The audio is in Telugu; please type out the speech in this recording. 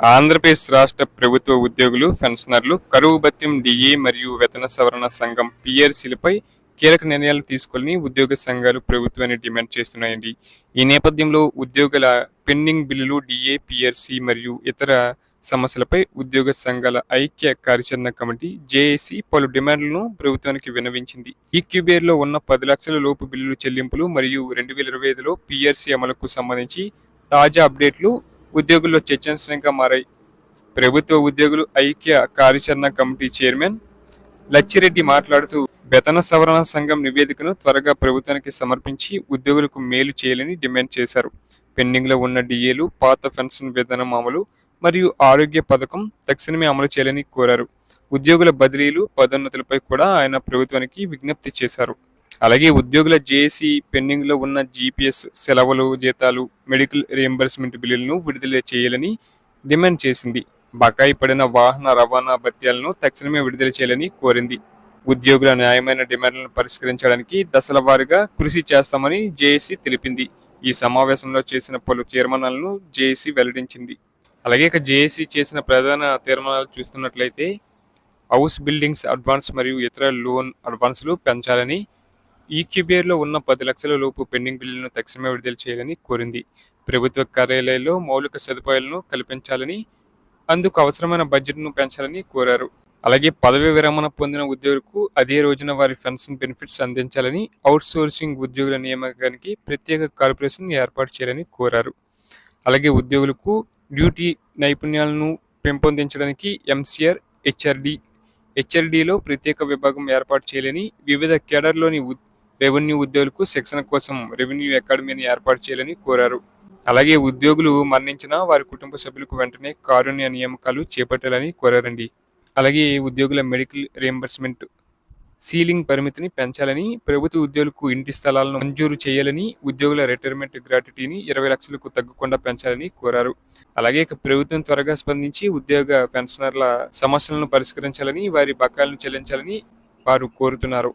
ఆంధ్రప్రదేశ్ రాష్ట్ర ప్రభుత్వ ఉద్యోగులు పెన్షనర్లు కరువు భత్యం డిఏ మరియు వేతన సవరణ సంఘం పిఆర్సీలపై కీలక నిర్ణయాలు తీసుకోవాలని ఉద్యోగ సంఘాలు ప్రభుత్వాన్ని డిమాండ్ చేస్తున్నాయండి. ఈ నేపథ్యంలో ఉద్యోగుల పెండింగ్ బిల్లులు డిఏ పిఆర్సీ మరియు ఇతర సమస్యలపై ఉద్యోగ సంఘాల ఐక్య కార్యాచరణ కమిటీ జేఏసీ పలు డిమాండ్లను ప్రభుత్వానికి విన్నవించింది. ఈ ఉన్న పది లక్షల లోపు బిల్లులు చెల్లింపులు మరియు రెండు వేల ఇరవై ఐదులో పిఆర్సీ అమలుకు సంబంధించి తాజా అప్డేట్లు ఉద్యోగుల్లో చర్చనీయంగా మారాయి. ప్రభుత్వ ఉద్యోగులు ఐక్య కార్యాచరణ కమిటీ చైర్మన్ లచ్చిరెడ్డి మాట్లాడుతూ వేతన సవరణ సంఘం నివేదికను త్వరగా ప్రభుత్వానికి సమర్పించి ఉద్యోగులకు మేలు చేయాలని డిమాండ్ చేశారు. పెండింగ్లో ఉన్న డిఏలు పాత పెన్షన్ వేతనం అమలు మరియు ఆరోగ్య పథకం తక్షణమే అమలు చేయాలని కోరారు. ఉద్యోగుల బదిలీలు పదోన్నతులపై కూడా ఆయన ప్రభుత్వానికి విజ్ఞప్తి చేశారు. అలాగే ఉద్యోగుల జేఏసీ పెండింగ్లో ఉన్న జీపీఎస్ సెలవులు జీతాలు మెడికల్ రియంబర్స్మెంట్ బిల్లులను విడుదల చేయాలని డిమాండ్ చేసింది. బకాయి పడిన వాహన రవాణా భత్యాలను తక్షణమే విడుదల చేయాలని కోరింది. ఉద్యోగుల న్యాయమైన డిమాండ్లను పరిష్కరించడానికి దశల వారీగా కృషి చేస్తామని జేఏసీ తెలిపింది. ఈ సమావేశంలో చేసిన పలు తీర్మానాలను జేఏసీ వెల్లడించింది. అలాగే ఇక జేఏసీ చేసిన ప్రధాన తీర్మానాలు చూస్తున్నట్లయితే హౌస్ బిల్డింగ్స్ అడ్వాన్స్ మరియు ఇతర లోన్ అడ్వాన్స్లు పెంచాలని ఈక్యూబియర్లో ఉన్న పది లక్షల లోపు పెండింగ్ బిల్లులను తక్షణమే విడుదల చేయాలని కోరింది. ప్రభుత్వ కార్యాలయాల్లో మౌలిక సదుపాయాలను కల్పించాలని అందుకు అవసరమైన బడ్జెట్ను పెంచాలని కోరారు. అలాగే పదవీ విరమణ పొందిన ఉద్యోగులకు అదే రోజున వారి పెన్షన్ బెనిఫిట్స్ అందించాలని అవుట్ సోర్సింగ్ ఉద్యోగుల నియామకానికి ప్రత్యేక కార్పొరేషన్ ఏర్పాటు చేయాలని కోరారు. అలాగే ఉద్యోగులకు డ్యూటీ నైపుణ్యాలను పెంపొందించడానికి ఎంసీఆర్ హెచ్ఆర్డి హెచ్ఆర్డీలో ప్రత్యేక విభాగం ఏర్పాటు చేయాలని వివిధ కేడర్లోని రెవెన్యూ ఉద్యోగులకు శిక్షణ కోసం రెవెన్యూ అకాడమీని ఏర్పాటు చేయాలని కోరారు. అలాగే ఉద్యోగులు మరణించిన వారి కుటుంబ సభ్యులకు వెంటనే కారుణ్య నియామకాలు చేపట్టాలని కోరారండి. అలాగే ఉద్యోగుల మెడికల్ రియంబర్స్మెంట్ సీలింగ్ పరిమితిని పెంచాలని ప్రభుత్వ ఉద్యోగులకు ఇంటి స్థలాలను మంజూరు చేయాలని ఉద్యోగుల రిటైర్మెంట్ గ్రాట్యుటీని ఇరవై లక్షలకు తగ్గకుండా పెంచాలని కోరారు. అలాగే ఇక ప్రభుత్వం త్వరగా స్పందించి ఉద్యోగ పెన్షనర్ల సమస్యలను పరిష్కరించాలని వారి బకాయిలను చెల్లించాలని వారు కోరుతున్నారు.